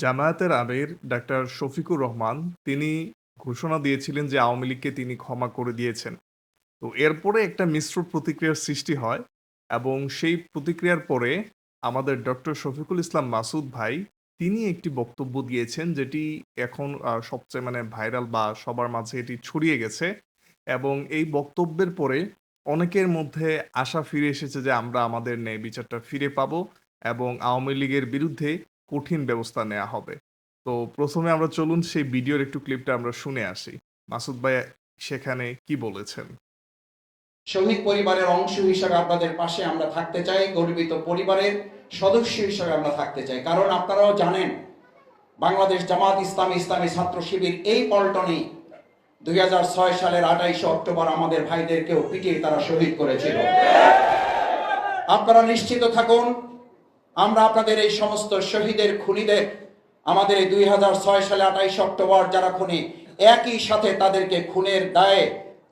জামায়াতের আমির ডাক্তার শফিকুর রহমান, তিনি ঘোষণা দিয়েছিলেন যে আওয়ামী লীগকে তিনি ক্ষমা করে দিয়েছেন। তো এরপরে একটা মিশ্র প্রতিক্রিয়ার সৃষ্টি হয় এবং সেই প্রতিক্রিয়ার পরে আমাদের ডক্টর শফিকুল ইসলাম মাসুদ ভাই, তিনি একটি বক্তব্য দিয়েছেন যেটি এখন সবচেয়ে মানে ভাইরাল বা সবার মাঝে এটি ছড়িয়ে গেছে এবং এই বক্তব্যের পরে অনেকের মধ্যে আশা ফিরে এসেছে যে আমরা আমাদের ন্যায় বিচারটা ফিরে পাবো এবং আওয়ামী লীগের বিরুদ্ধে কঠিন ব্যবস্থা নেওয়া হবে। তো প্রথমে আমরা চলুন সেই ভিডিওর একটু ক্লিপটা আমরা শুনে আসি। মাসুদ ভাই, সেখানে কি বলেছেন? শহীদ পরিবারের অংশ হিসাবে আপনাদের পাশে আমরা থাকতে চাই, গর্বিত পরিবারের সদস্য হিসাবে আমরা থাকতে চাই কারণ আপনারাও জানেন, বাংলাদেশ জামাত ইসলামী ইসলামী ছাত্র শিবির এই পল্টনে দুই হাজার ছয় সালের আঠাইশে অক্টোবর আমাদের ভাইদেরকেও পিটিয়ে তারা শহীদ করেছিল আপনারা নিশ্চিত থাকুন আমরা আপনাদের এই সমস্ত শহীদের খুনিদের, আমাদের এই দুই সালে আঠাইশ অক্টোবর যারা খুনি, একই সাথে তাদেরকে খুনের দায়ে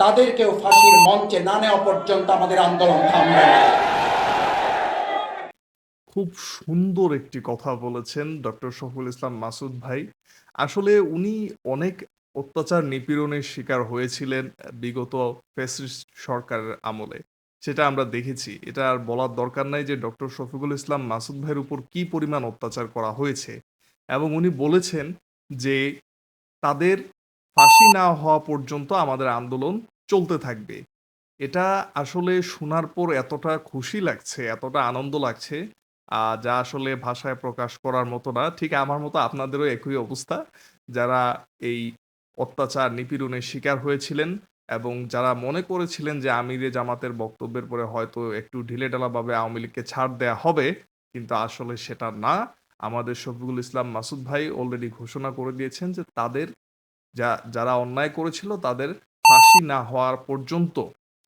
তাদেরকেও ফাঁসির মঞ্চে না নেওয়া পর্যন্ত আমাদের আন্দোলন থামবে খুব সুন্দর একটি কথা বলেছেন ডক্টর শফিকুল ইসলাম মাসুদ ভাই। আসলে উনি অনেক অত্যাচার নিপীড়নের শিকার হয়েছিলেন বিগত ফেসিস্ট সরকারের আমলে। সেটা আমরা দেখেছি। এটা আর বলার দরকার নাই যে ডক্টর শফিকুল ইসলাম মাসুদ ভাইয়ের উপর কি পরিমাণ অত্যাচার করা হয়েছে। এবং উনি বলেছেন যে তাদের ফাঁসি না হওয়া পর্যন্ত আমাদের আন্দোলন চলতে থাকবে। এটা আসলে শোনার পর এতটা খুশি লাগছে, এতটা আনন্দ লাগছে যা আসলে ভাষায় প্রকাশ করার মতো না। ঠিক আমার মতো আপনাদেরও একই অবস্থা। যারা এই অত্যাচার নিপীড়নের শিকার হয়েছিলেন এবং যারা মনে করেছিলেন যে আমিরে জামাতের বক্তব্যের পরে হয়তো একটু ঢিলেঢালাভাবে আওয়ামী লীগকে ছাড় দেয়া হবে। কিন্তু আসলে সেটা না। আমাদের শফিকুল ইসলাম মাসুদ ভাই অলরেডি ঘোষণা করে দিয়েছেন যে তাদের যা, যারা অন্যায় করেছিল তাদের ফাঁসি না হওয়ার পর্যন্ত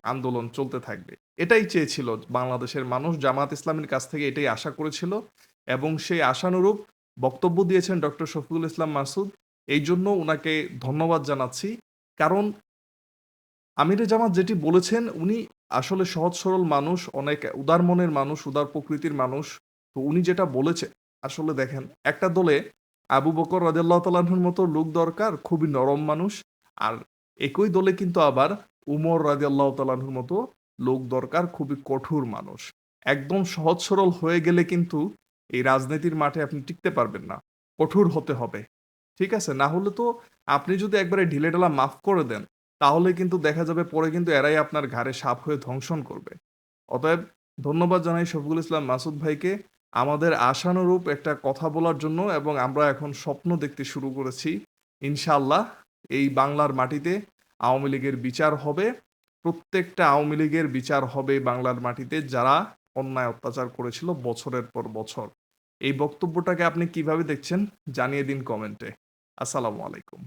আন্দোলন চলতে থাকবে। এটাই চেয়েছিল বাংলাদেশের মানুষ, জামাত ইসলামীর কাছ থেকে এটাই আশা করেছিল এবং সেই আশানুরূপ বক্তব্য দিয়েছেন ডক্টর শফিকুল ইসলাম মাসুদ। এই জন্য ওনাকে ধন্যবাদ জানাচ্ছি। কারণ আমিরে জামাত যেটি বলেছেন উনি আসলে সহজ সরল মানুষ, অনেক উদার মনের মানুষ, উদার প্রকৃতির মানুষ। তো উনি যেটা বলেছে আসলে দেখেন একটা দলে আবু বকর রাদিয়াল্লাহু তাআলা আনহুর মতো লোক দরকার খুবই নরম মানুষ। আর একই দলে কিন্তু আবার উমর রাদিয়াল্লাহু তাআলা আনহুর মতো লোক দরকার খুবই কঠোর মানুষ। একদম সহজ সরল হয়ে গেলে কিন্তু এই রাজনীতির মাঠে আপনি টিকতে পারবেন না। কঠোর হতে হবে। ঠিক আছে? না হলে তো আপনি যদি একবারে ঢিলেঢালা মাফ করে দেন, তাহলে কিন্তু দেখা যাবে পরে কিন্তু এরাই আপনার ঘাড়ে সাপ হয়ে ধ্বংসন করবে। অতএব ধন্যবাদ জানাই শফিকুল ইসলাম মাসুদ ভাইকে আমাদের আশানুরূপ একটা কথা বলার জন্য এবং আমরা এখন স্বপ্ন দেখতে শুরু করেছি। ইনশাআল্লাহ এই বাংলার মাটিতে আওয়ামী লীগের বিচার হবে। প্রত্যেকটা আওয়ামী লীগের বিচার হবে বাংলার মাটিতে যারা অন্যায় অত্যাচার করেছিল বছরের পর বছর। এই বক্তব্যটাকে আপনি কীভাবে দেখছেন জানিয়ে দিন কমেন্টে। আসসালামু আলাইকুম।